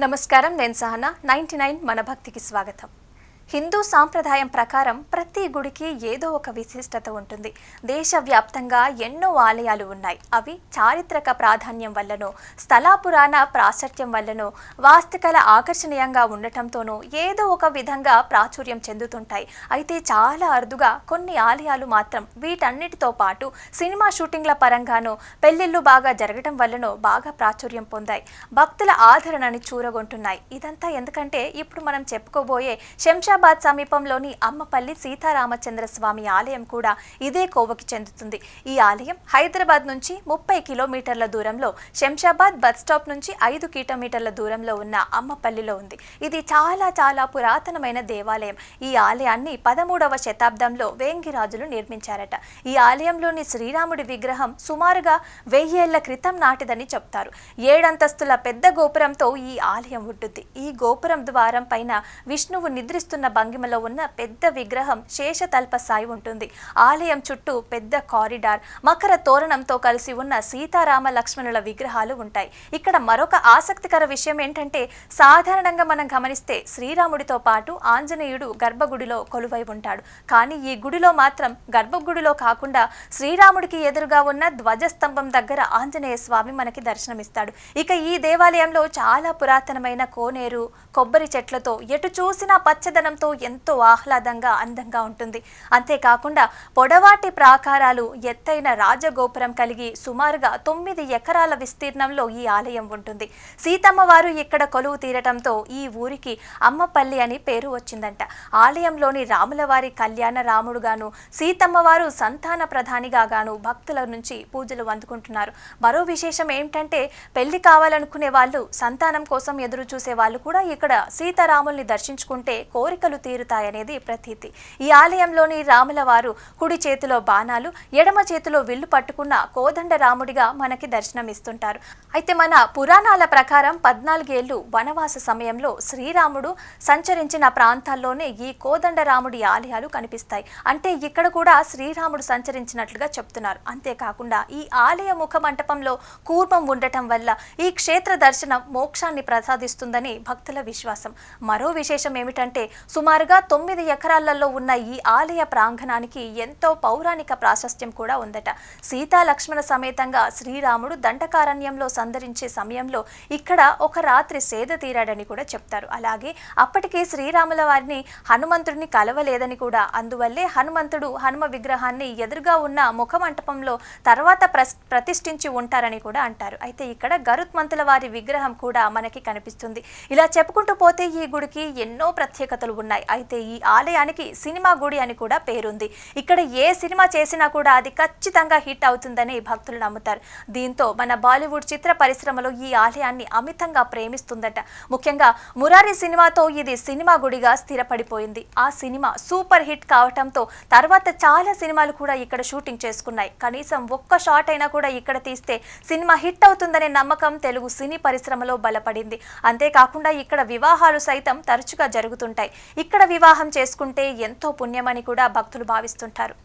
నమస్కారం నేను Sahana. Ninety nine మన భక్తికి స్వాగతం. హిందూ సాంప్రదాయం ప్రకారం ప్రతి గుడికి ఏదో ఒక విశిష్టత ఉంటుంది. దేశవ్యాప్తంగా ఎన్నో ఆలయాలు ఉన్నాయి. అవి చారిత్రక ప్రాధాన్యం వల్లనో స్థలాపురాణ ప్రాశస్త్యం వల్లనో వాస్తుకల ఆకర్షణీయంగా ఉండటంతోనో ఏదో ఒక విధంగా ప్రాచుర్యం చెందుతుంటాయి. అయితే చాలా అరుదుగా కొన్ని ఆలయాలు మాత్రం వీటన్నిటితో పాటు సినిమా షూటింగ్ల పరంగానో పెళ్ళిళ్ళు బాగా జరగటం వల్లనో బాగా ప్రాచుర్యం పొందాయి. భక్తుల ఆదరణని చూరగొంటున్నాయి. ఇదంతా ఎందుకంటే ఇప్పుడు మనం చెప్పుకోబోయే హైదరాబాద్ సమీపంలోని అమ్మపల్లి సీతారామచంద్ర స్వామి ఆలయం కూడా ఇదే కోవకి చెందుతుంది. ఈ ఆలయం హైదరాబాద్ నుంచి ముప్పై కిలోమీటర్ల దూరంలో శంషాబాద్ బస్ స్టాప్ నుంచి ఐదు కిలోమీటర్ల దూరంలో ఉన్న అమ్మపల్లిలో ఉంది. ఇది చాలా చాలా పురాతనమైన దేవాలయం. ఈ ఆలయాన్ని పదమూడవ శతాబ్దంలో వేంగిరాజులు నిర్మించారట. ఈ ఆలయంలోని శ్రీరాముడి విగ్రహం సుమారుగా వెయ్యేళ్ళ క్రితం నాటిదని చెప్తారు. ఏడంతస్తుల పెద్ద గోపురంతో ఈ ఆలయం ఉంటుంది ఈ గోపురం ద్వారం పైన విష్ణువు నిద్రిస్తున్న భంగిమలో ఉన్న పెద్ద విగ్రహం శేషతల్ప సాయి ఉంటుంది. ఆలయం చుట్టూ పెద్ద కారిడార్ మకర తోరణంతో కలిసి ఉన్న సీతారామ లక్ష్మణుల విగ్రహాలు ఉంటాయి. ఇక్కడ మరొక ఆసక్తికర విషయం ఏంటంటే సాధారణంగా మనం గమనిస్తే శ్రీరాముడితో పాటు ఆంజనేయుడు గర్భగుడిలో కొలువై ఉంటాడు. కానీ ఈ గుడిలో మాత్రం గర్భగుడిలో కాకుండా శ్రీరాముడికి ఎదురుగా ఉన్న ధ్వజస్తంభం దగ్గర ఆంజనేయ స్వామి మనకి దర్శనమిస్తాడు. ఇక ఈ దేవాలయంలో చాలా పురాతనమైన కోనేరు కొబ్బరి చెట్లతో ఎటు చూసినా పచ్చదనం పచ్చదనంతో ఎంతో ఆహ్లాదంగా అందంగా ఉంటుంది. అంతేకాకుండా పొడవాటి ప్రాకారాలు ఎత్తైన రాజగోపురం కలిగి సుమారుగా తొమ్మిది ఎకరాల విస్తీర్ణంలో ఈ ఆలయం ఉంటుంది. సీతమ్మవారు ఇక్కడ కొలువు తీరటంతో ఈ ఊరికి అమ్మపల్లి అని పేరు వచ్చిందంట. ఆలయంలోని రాములవారి కళ్యాణ రాముడుగాను సీతమ్మవారు సంతాన ప్రధానిగా గాను భక్తుల నుంచి పూజలు అందుకుంటున్నారు. మరో విశేషం ఏమిటంటే పెళ్ళి కావాలనుకునే వాళ్ళు సంతానం కోసం ఎదురు చూసే వాళ్ళు కూడా ఇక్కడ సీతారాముల్ని దర్శించుకుంటే కోరిక కోరికలు తీరుతాయనేది ప్రతీతి. ఈ ఆలయంలోని రాముల వారు కుడి చేతిలో బాణాలు ఎడమ చేతిలో విల్లు పట్టుకున్న కోదండ రాముడిగా మనకి దర్శనమిస్తుంటారు. అయితే మన పురాణాల ప్రకారం పద్నాలుగేళ్ళు వనవాస సమయంలో శ్రీరాముడు సంచరించిన ప్రాంతాల్లోనే ఈ కోదండ రాముడి ఆలయాలు కనిపిస్తాయి. అంటే ఇక్కడ కూడా శ్రీరాముడు సంచరించినట్లుగా చెప్తున్నారు. అంతేకాకుండా ఈ ఆలయ ముఖ మంటపంలో కూర్మం ఉండటం వల్ల ఈ క్షేత్ర దర్శనం మోక్షాన్ని ప్రసాదిస్తుందని భక్తుల విశ్వాసం. మరో విశేషం ఏమిటంటే సుమారుగా తొమ్మిది ఎకరాలలో ఉన్న ఈ ఆలయ ప్రాంగణానికి ఎంతో పౌరాణిక ప్రాశస్త్యం కూడా ఉందట. సీతా లక్ష్మణ సమేతంగా శ్రీరాముడు దండకారణ్యంలో సందరించే సమయంలో ఇక్కడ ఒక రాత్రి సేద తీరాడని కూడా చెప్తారు. అలాగే అప్పటికే శ్రీరాముల వారిని హనుమంతుడిని కలవలేదని కూడా అందువల్లే హనుమంతుడు హనుమ విగ్రహాన్ని ఎదురుగా ఉన్న ముఖమంటపంలో తర్వాత ప్రస్ ప్రతిష్ఠించి ఉంటారని కూడా అంటారు. అయితే ఇక్కడ గరుత్మంతుల వారి విగ్రహం కూడా మనకి కనిపిస్తుంది. ఇలా చెప్పుకుంటూ పోతే ఈ గుడికి ఎన్నో ప్రత్యేకతలు ఉన్నాయి. అయితే ఈ ఆలయానికి సినిమా గుడి అని కూడా పేరుంది. ఇక్కడ ఏ సినిమా చేసినా కూడా అది ఖచ్చితంగా హిట్ అవుతుందని భక్తులు నమ్ముతారు. దీంతో మన బాలీవుడ్ చిత్ర పరిశ్రమలో ఈ ఆలయాన్ని అమితంగా ప్రేమిస్తుందట. ముఖ్యంగా మురారి సినిమాతో ఇది సినిమా గుడిగా స్థిరపడిపోయింది. ఆ సినిమా సూపర్ హిట్ కావటంతో తర్వాత చాలా సినిమాలు కూడా ఇక్కడ షూటింగ్ చేసుకున్నాయి. కనీసం ఒక్క షాట్ అయినా కూడా ఇక్కడ తీస్తే సినిమా హిట్ అవుతుందనే నమ్మకం తెలుగు సినీ పరిశ్రమలో బలపడింది. అంతేకాకుండా ఇక్కడ వివాహాలు సైతం తరచుగా జరుగుతుంటాయి. ఇక్కడ వివాహం చేసుకుంటే ఎంతో పుణ్యమని కూడా భక్తులు భావిస్తుంటారు.